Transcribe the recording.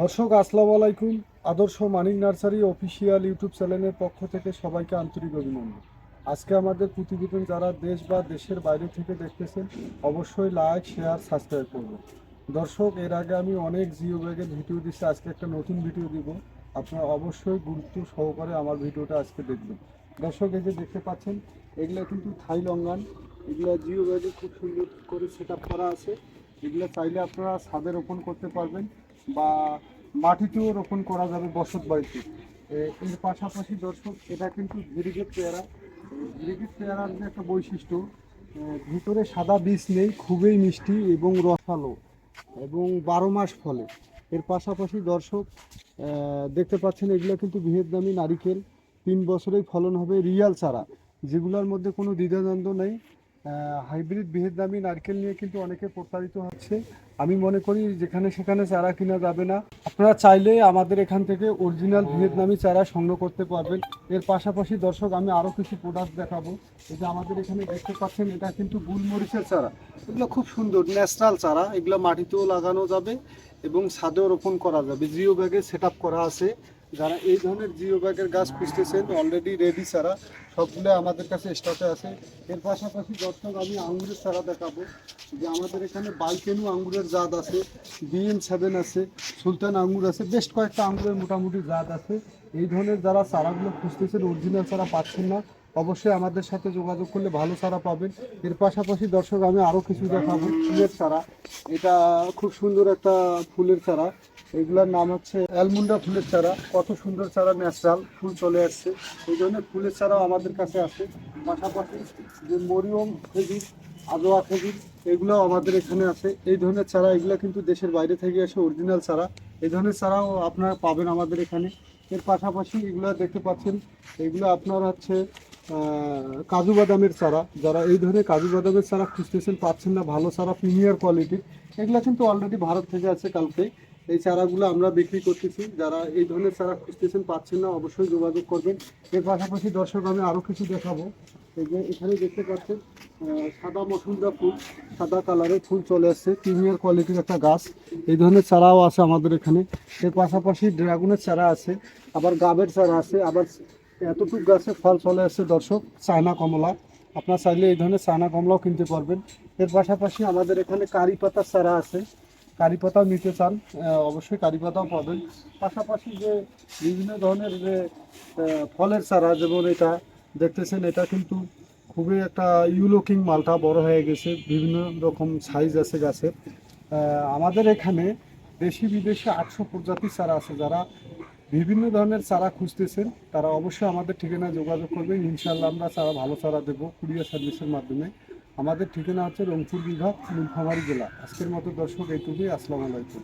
দর্শক, আসসালামু আলাইকুম। আদর্শ মানিক নার্সারি অফিসিয়াল ইউটিউব চ্যানেলের পক্ষ থেকে সবাইকে আন্তরিক অভিনন্দন। আজকে আমাদের প্রতিবেদন যারা দেশ বা দেশের বাইরে থেকে দেখতেছেন, অবশ্যই লাইক, শেয়ার, সাবস্ক্রাইব করবেন। দর্শক, এর আগে আমি অনেক জিও ব্যাগের ভিডিও দিচ্ছি আজকে একটা নতুন ভিডিও দিব। আপনারা অবশ্যই গুরুত্ব সহকারে আমার ভিডিওটা আজকে দেখবেন। দর্শক, এই যে দেখতে পাচ্ছেন, এগুলো কিন্তু থাই লঙ্গান। এগুলো জিও ব্যাগে খুব সুন্দর করে সেট করা আছে। এগুলো চাইলে আপনারা ছাদে রোপণ করতে পারবেন। বা মাটিতেও রোপণ করা যাবে বসত বাড়িতে। এর পাশাপাশি দর্শক, এটা কিন্তু ভিরিগেট পেয়ারা। ভিরিগেট পেয়ারার যে একটা বৈশিষ্ট্য ভিতরে সাদা বীজ নেই, খুবই মিষ্টি এবং রসালো এবং বারো মাস ফলে। এর পাশাপাশি দর্শক দেখতে পাচ্ছেন এগুলো কিন্তু ভিয়েতনামি নারিকেল। তিন বছরেই ফলন হবে রিয়াল চারা, যেগুলোর মধ্যে কোনো দ্বিধাদ্বন্দ্ব নেই। হাইব্রিড ভিয়েতনামি নারকেল নিয়ে কিন্তু অনেকে প্রতারিত হচ্ছে। আমি মনে করি যেখানে সেখানে চারা কিনা যাবে না। আপনারা চাইলে আমাদের এখান থেকে অরিজিনাল ভিয়েতনামি চারা সংগ্রহ করতে পারবেন। এর পাশাপাশি দর্শক, আমি আরও কিছু প্রোডাক্ট দেখাবো। যে আমাদের এখানে দেখতে পাচ্ছেন, এটা কিন্তু গুলমরিচের চারা। এগুলো খুব সুন্দর ন্যাচারাল চারা। এগুলো মাটিতেও লাগানো যাবে এবং ছাদেও রোপণ করা যাবে। জিও ব্যাগে সেট করা আছে। যারা এই ধরনের জিও ব্যাগের গাছ খুঁজতেছেন অলরেডি রেডি চারা সবগুলো আমাদের কাছে স্টকে আছে। এর পাশাপাশি দর্শক, আমি আঙ্গুরের চারা দেখাবো। যে আমাদের এখানে বাইকেনু আঙ্গুরের জাত আছে, বিএম সেভেন আছে, সুলতান আঙ্গুর আছে, বেশ কয়েকটা আঙ্গুরের মোটামুটি জাত আছে। এই ধরনের যারা চারাগুলো খুঁজতেছেন অরিজিনাল চারা পাচ্ছেন না, অবশ্যই আমাদের সাথে যোগাযোগ করলে ভালো চারা পাবেন। এর পাশাপাশি দর্শক, আমি আরও কিছু দেখাবো, ফুলের চারা। এটা খুব সুন্দর একটা ফুলের চারা। এগুলোর নাম হচ্ছে অ্যালমুন্ডা ফুলের চারা। কত সুন্দর চারা, ন্যাচারাল ফুল চলে আসছে। এই জন্য ফুলের চারাও আমাদের কাছে আছে। পাশাপাশি যে মরিয়ম খেজুর, আদোয়া খেজুর এগুলো আমাদের এখানে আছে। এই ধরনের চারা এগুলো কিন্তু দেশের বাইরে থেকে আসে অরিজিনাল চারা। এই ধরনের চারাও আপনারা পাবেন আমাদের এখানে। এর পাশাপাশি এগুলো দেখতে পাচ্ছেন, এগুলো আপনার হচ্ছে কাজু বাদামের চারা। যারা এই ধরনের কাজু বাদামের চারা খুঁজতেছেন, পাচ্ছেন না, ভালো চারা, প্রিমিয়ার কোয়ালিটির। এগুলো কিন্তু অলরেডি ভারত থেকে আছে কালকে। এই চারাগুলো আমরা বিক্রি করতেছি। যারা এই ধরনের চারা খুঁজতেছেন, পাচ্ছেন না, অবশ্যই যোগাযোগ করবেন। এর পাশাপাশি দর্শক, আমি আরও কিছু দেখাবো। এই যে এখানে দেখতে পাচ্ছেন সাদা মসুন্দা ফুল, সাদা কালারের ফুল চলে আসছে। প্রিমিয়ার কোয়ালিটির একটা গাছ। এই ধরনের চারাও আছে আমাদের এখানে। এর পাশাপাশি ড্রাগনের চারা আছে, আবার গাবের চারা আছে, আবার এতটুকু গাছে ফল চলে আসছে দর্শক, চায়না কমলা। আপনার চাইলে এই ধরনের চায়না কমলাও কিনতে পারবেন। এর পাশাপাশি আমাদের এখানে কারি পাতার চারা আছে। কারি পাতাও নিতে চান অবশ্যই কারি পাতাও পাবেন। পাশাপাশি যে বিভিন্ন ধরনের যে ফলের চারা, যেমন এটা দেখতেছেন, এটা কিন্তু খুবই একটা ইউলুকিং মালটা বড় হয়ে গেছে, বিভিন্ন রকম সাইজ আছে গাছের আমাদের এখানে দেশি বিদেশি আটশো প্রজাতির চারা আছে, যারা বিভিন্ন ধরনের চারা খুঁজতেছেন, তারা অবশ্যই আমাদের ঠিকানায় যোগাযোগ করবেন। ইনশাল্লাহ আমরা চারা, ভালো চারা দেবো কুরিয়ার সার্ভিসের মাধ্যমে। আমাদের ঠিকানা হচ্ছে রংপুর বিভাগ নীলফামারী জেলা। আজকের মতো দর্শক এইটুকুই। আসসালামু আলাইকুম।